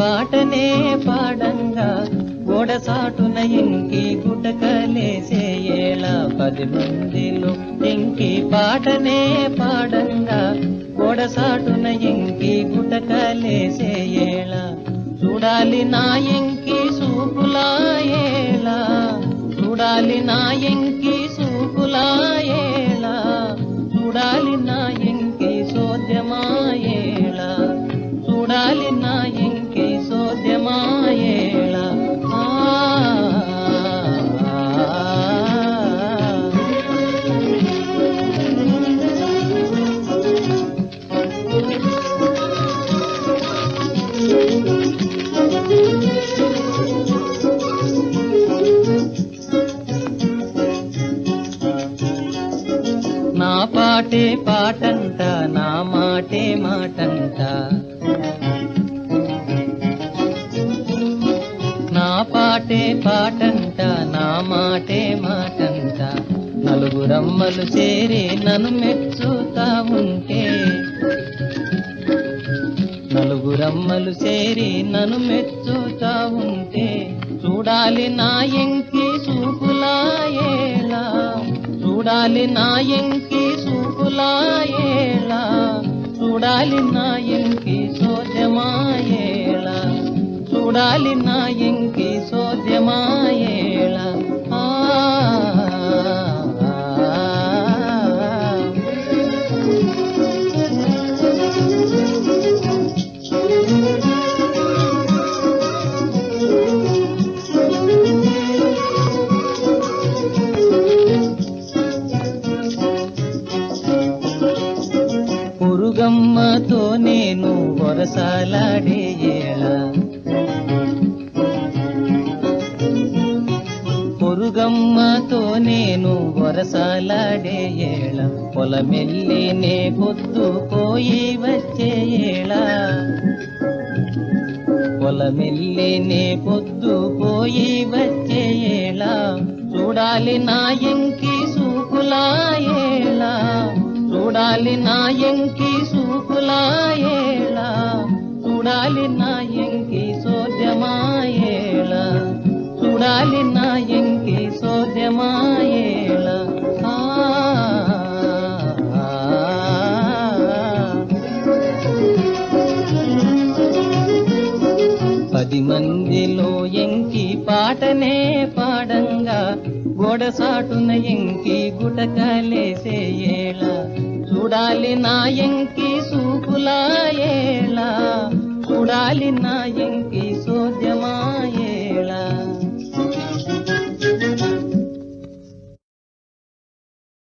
పాటనే పాడంగా గోడ సాటున ఇంకి గుటకలేసేయేళ పది మందిలో ఇంకి పాటనే పాడంగా గోడ సాటున ఇంకి గుటకలేసే గాలి నాయంకి సూపులా పాటే పాటంట నా మాటే మాటంట. నా పాటే పాటంట నా మాటే మాటంట. నలుగురమ్మలు చేరి నన్ను మెచ్చుతా ఉంటే. నలుగురమ్మలు చేరి నన్ను మెచ్చుతా ఉంటే. చూడాలి నా ఎంకి చూపులాయేలా. చూడాలి నా ఎంకి చూడాలి నా ఇంకి సోజమాయేళ చూడాలి నా ఇంకి సోజమాయేళ. ఆ నాతో నేను వరసాలాడే ఏళ. పొరుగమ్మతో నేను వరసాలాడే ఏళ. పొలమెల్లి పొద్దు పోయి వచ్చే ఏళ. పొలమెల్లినే పొద్దు పోయి వచ్చే ఏళ. చూడాలి నా ఎంకి సూపులాయేలా చూడాలి నా ఎంకి సూపులాయేలా చూడాలి నా ఎంకి సోద్యమాయేలా చూడాలి నా ఎంకి సోద్యమాయేలా ఆ. పది మందిలో ఎంకి పాటనే పాడంగా. గోడసాటున ఎంకి గుటకలేసే చూడాలి నాయంకి ఏలా చూడాలి నాయంకి సోద్యమా?